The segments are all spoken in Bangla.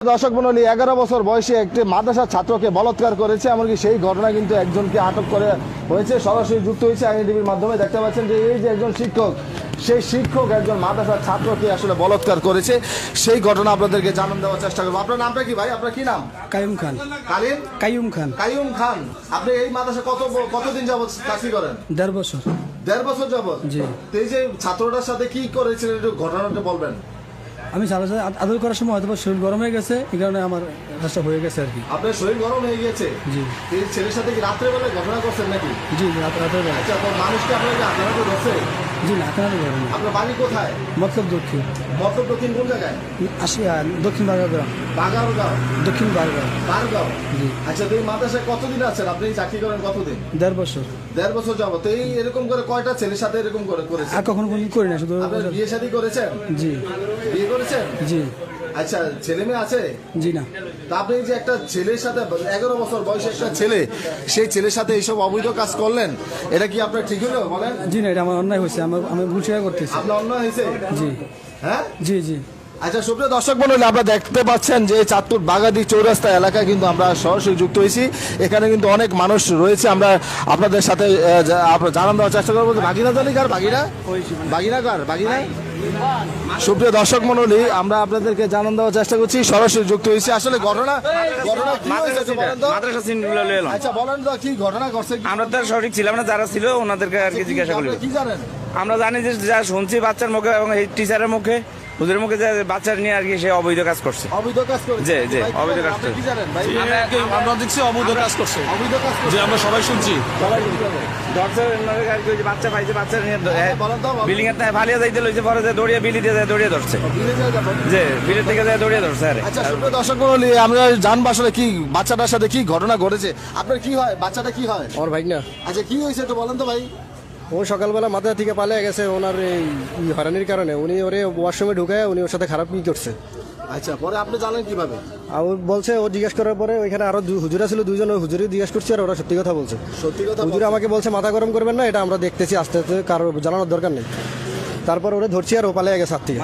দর্শক মন্ডলী এগারো বছর বয়সে একটি মাদ্রাসার ছাত্রকে বলাৎকার করেছে এমনকি সেই ঘটনা কিন্তু একজনকে আটক করে হয়েছে। সরাসরি যুক্ত হয়েছে আইনটিভির মাধ্যমে। দেখতে পাচ্ছেন যে এই যে একজন শিক্ষক সেই শিক্ষক একজন মাদ্রাসার ছাত্রকে আসলে বলাৎকার করেছে। সেই ঘটনা আপনাদেরকে জানান দেওয়ার চেষ্টা করব। আপনার নামটা কি ভাই? আপনার কি নাম? কায়ুম খান। কালিম? কায়ুম খান। কাইয়ুম খান। আপনি এই মাদ্রাসা কত কতদিন যাবত চাকরি করেন? দেড় বছর। দেড় বছর যাবত জি। এই যে ছাত্রটার সাথে কি করেছিলেন একটু ঘটনাটা বলবেন। আমি সারা সাথে আদর করার সময় হয়তো শরীর গরম হয়ে গেছে এই কারণে আমার কাজটা হয়ে গেছে আর কি। আপনার শরীর গরম হয়ে গেছে জি। এই ছেলের সাথে কি রাত্রেবেলা ঘটনা করছেন নাকি? জি রাত্রেবেলা বেলা আচ্ছা মানুষকে আপনাকে আদালতে ধরছে জি আপনার বাড়ি কোথায়? মতলব দক্ষিণ। মতলব দক্ষিণ কোন জায়গায়? আসি দক্ষিণ বারগাঁও। বাগারগাঁও দক্ষিণ বারগাঁও। বারগাঁও? জি। আচ্ছা তো এই মাদ্রাসায় কতদিন আছেন? আপনি চাকরি করেন কতদিন? দেড় বছর। দেড় বছর যাব তো এই এরকম করে কয়টা ছেলের সাথে এরকম করে করেছেন? আর কখনো কোনো করি না শুধু বিয়ে শাদী করেছেন? জি। বিয়ে করেছেন? জি। আচ্ছা ছেলে মেয়ে আছে? জি না। আপনি যে একটা ছেলের সাথে এগারো বছর বয়সে একটা ছেলে সেই ছেলের সাথে এইসব অবৈধ কাজ করলেন এটা কি আপনার ঠিক হলো? বলেন। জি না এটা আমার অন্যায় হয়েছে আমার আমি ভুল স্বীকার করতেছি। আপনার অন্য হয়েছে? জি। হ্যাঁ? জি জি। আচ্ছা সুপ্রিয় দর্শক মন্ডলী আপনারা দেখতে পাচ্ছেন যে চাঁদপুর বাগাদি চৌরাস্তা এলাকায় কিন্তু আমরা সরাসরি যুক্ত হয়েছি। এখানে কিন্তু অনেক মানুষ রয়েছে আমরা আপনাদের সাথে জানান দেওয়ার চেষ্টা করব যে বাগিনা জানি কার? বাগিনা বাগিনা কার? বাগিনা সুপ্রিয় দর্শক মন্ডলী আমরা আপনাদেরকে জানান দেওয়ার চেষ্টা করছি। সরাসরি যুক্ত হয়েছি। আসলে ঘটনা ঘটনা কি হয়েছে বলেন তো? মাদ্রাসা সিনগুলো এলাম। আচ্ছা বলেন তো কি ঘটনা ঘটছে কি- আমরা তো আর সঠিক ছিলাম না যারা ছিল ওনাদেরকে আর কি জিজ্ঞাসা করি আপনি কি জানেন? আমরা জানি যে যা শুনছি বাচ্চার মুখে এবং এই টিচারের মুখে হুজুরের মুখে যে বাচ্চার নিয়ে আর কি সে অবৈধ কাজ করছে। অবৈধ কাজ করে জি, জি, অবৈধ কাজ আপনি করে। কি জানেন ভাই? আমরা দেখছি অবৈধ কাজ করছে। অবৈধ কাজ যে করছে। আমরা সবাই শুনছি। ধরছে ওনাদের আর কি যে বাচ্চা পাইছে বাচ্চা নিয়ে বলেন তো, বলেন। বিল্ডিং এর তাই ফালিয়ে যাইতে লইছে পরে যে দৌড়িয়ে বিলি দিয়ে যায় দৌড়িয়ে ধরছে। যে বিলের থেকে যায় দৌড়িয়ে ধরছে আরে। আচ্ছা দর্শক মন্ডলী আমরা জানব আসলে কি বাচ্চাটার সাথে কি ঘটনা ঘটেছে। আপনার কি হয়? বাচ্চাটা কি হয়? আমার ভাই না আচ্ছা কি হয়েছে একটু বলেন তো ভাই। ও সকালবেলা মাথা থেকে পালিয়ে গেছে ওনার এই হয়রানির হরানির কারণে। উনি ওরে ওয়াশরুমে ঢুকায় উনি ওর সাথে খারাপ কি করছে। আচ্ছা পরে আপনি জানেন কীভাবে? আর ও বলছে ও জিজ্ঞেস করার পরে ওইখানে আরও হুজুরা ছিল দুজন ওই হুজুরি জিজ্ঞেস করছে আর ওরা সত্যি কথা বলছে। সত্যি কথা হুজুরা আমাকে বলছে মাথা গরম করবেন না এটা আমরা দেখতেছি আস্তে আস্তে কারও জানানোর দরকার নেই। তারপর ওরে ধরছি আর ও পালিয়ে গেছে হাত থেকে।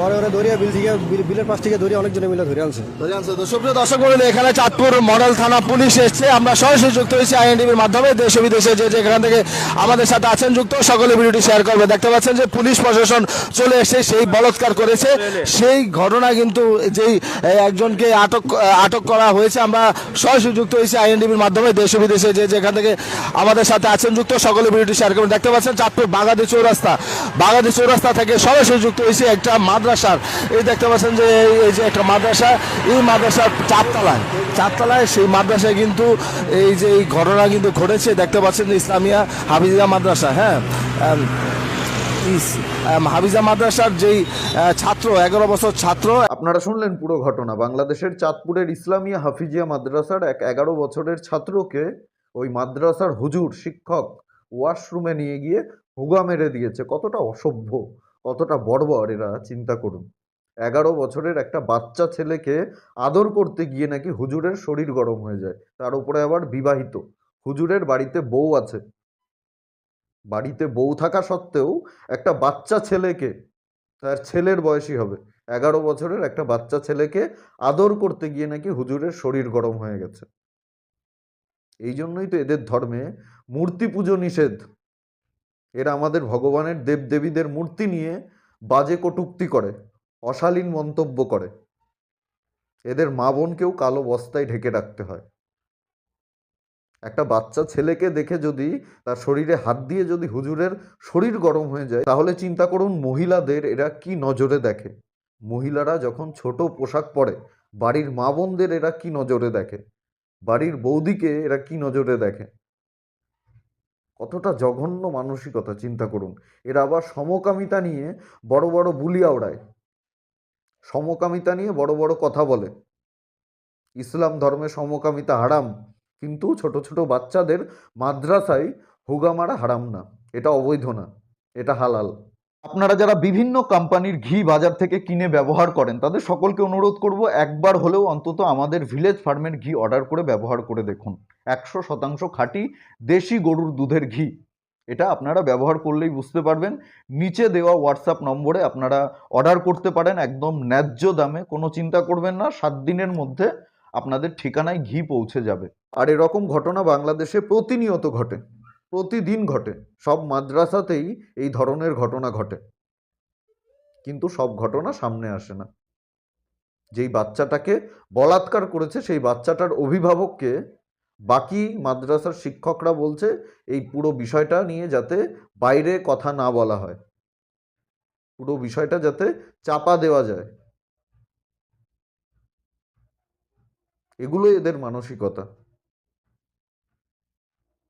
পরে ওরা দৌড়িয়ে বিল থেকে বিলের পাশ থেকে দৌড়িয়ে অনেকজনে মিলে ধরে আনছে। সুপ্রিয় দর্শক মন্ডলী, এখানে চাঁদপুর মডেল থানা পুলিশ এসেছে। আমরা সরাসরি যুক্ত হয়েছি আইএনটিভির মাধ্যমে। দেশ বিদেশে যে যেখান থেকে আমাদের সাথে আছেন যুক্ত, সকলে ভিডিওটি শেয়ার করবে। দেখতে পাচ্ছেন যে পুলিশ প্রশাসন চলে এসে সেই বলৎকার করেছে। সেই ঘটনা কিন্তু যেই একজনকে আটক আটক করা হয়েছে। আমরা সরাসরি যুক্ত হয়েছি আইএনটিভির মাধ্যমে। দেশ বিদেশে যে যেখান থেকে আমাদের সাথে আছেন যুক্ত, সকলে ভিডিওটি শেয়ার করবেন। দেখতে পাচ্ছেন চাঁদপুর বাগাদি চৌরাস্তা, বাগাদি চৌরাস্তা থেকে সরাসরি যুক্ত হয়েছে একটা মাদ্রাসার। এই দেখতে পাচ্ছেন যে এই- যে একটা মাদ্রাসা, এই মাদ্রাসার চারতলায়। চারতলায় সেই মাদ্রাসায় কিন্তু এই যে এই ঘটনা কিন্তু ঘটেছে, দেখতে পাচ্ছেন যে ইসলামিয়া হাফিজিয়া মাদ্রাসা হ্যাঁ? হাফিজা মাদ্রাসার যেই ছাত্র, এগারো বছর ছাত্র। আপনারা শুনলেন পুরো ঘটনা। বাংলাদেশের চাঁদপুরের ইসলামিয়া হাফিজিয়া মাদ্রাসার এক এগারো বছরের ছাত্রকে ওই মাদ্রাসার হুজুর, শিক্ষক ওয়াশরুমে নিয়ে গিয়ে হুগা মেরে দিয়েছে। কতটা অসভ্য, কতটা বর্বর এরা, চিন্তা করুন। এগারো বছরের একটা বাচ্চা ছেলেকে আদর করতে গিয়ে নাকি হুজুরের শরীর গরম হয়ে যায়। তার উপরে আবার বিবাহিত। হুজুরের বাড়িতে বউ আছে। বাড়িতে বউ থাকা সত্ত্বেও একটা বাচ্চা ছেলেকে, তার ছেলের বয়সী হবে, এগারো বছরের একটা বাচ্চা ছেলেকে আদর করতে গিয়ে নাকি হুজুরের শরীর গরম হয়ে গেছে। এই জন্যই তো এদের ধর্মে মূর্তি পুজো নিষেধ। এরা আমাদের ভগবানের দেবদেবীদের মূর্তি নিয়ে বাজে কটুক্তি করে, অশালীন মন্তব্য করে। এদের মা বোনকেও কালো বস্তায় ঢেকে রাখতে হয়। একটা বাচ্চা ছেলেকে দেখে যদি তার শরীরে হাত দিয়ে যদি হুজুরের শরীর গরম হয়ে যায়, তাহলে চিন্তা করুন মহিলাদের এরা কি নজরে দেখে। মহিলারা যখন ছোট পোশাক পরে, বাড়ির মা বোনদের এরা কি নজরে দেখে? বাড়ির বৌদিকে এরা কি নজরে দেখে? কতটা জঘন্য মানসিকতা, চিন্তা করুন। এরা আবার সমকামিতা নিয়ে বড় বড় বুলিয়া ওড়ায় সমকামিতা নিয়ে বড় বড় কথা বলে। ইসলাম ধর্মে সমকামিতা হারাম, কিন্তু ছোট ছোট বাচ্চাদের মাদ্রাসায় হুগা মারা হারাম না। এটা অবৈধ না। এটা হালাল। আপনারা যারা বিভিন্ন কোম্পানির ঘি বাজার থেকে কিনে ব্যবহার করেন, তাদের সকলকে অনুরোধ করব, একবার হলেও অন্তত আমাদের ভিলেজ ফার্মের ঘি অর্ডার করে ব্যবহার করে দেখুন। একশো শতাংশ খাঁটি দেশি গরুর দুধের ঘি। এটা আপনারা ব্যবহার করলেই বুঝতে পারবেন। নিচে দেওয়া হোয়াটসঅ্যাপ নম্বরে আপনারা অর্ডার করতে পারেন, একদম ন্যায্য দামে। কোনো চিন্তা করবেন না, সাত দিনের মধ্যে আপনাদের ঠিকানায় ঘি পৌঁছে যাবে। আর এরকম ঘটনা বাংলাদেশে প্রতিনিয়ত ঘটে। প্রতিদিন ঘটে। সব মাদ্রাসাতেই এই ধরনের ঘটনা ঘটে। কিন্তু সব ঘটনা সামনে আসে না। যেই বাচ্চাটাকে বলাৎকার করেছে, সেই বাচ্চাটার অভিভাবককে বাকি মাদ্রাসার শিক্ষকরা বলছে, এই পুরো বিষয়টা নিয়ে যাতে বাইরে কথা না বলা হয়। পুরো বিষয়টা যাতে চাপা দেওয়া যায়। এগুলো এদের মানসিকতা।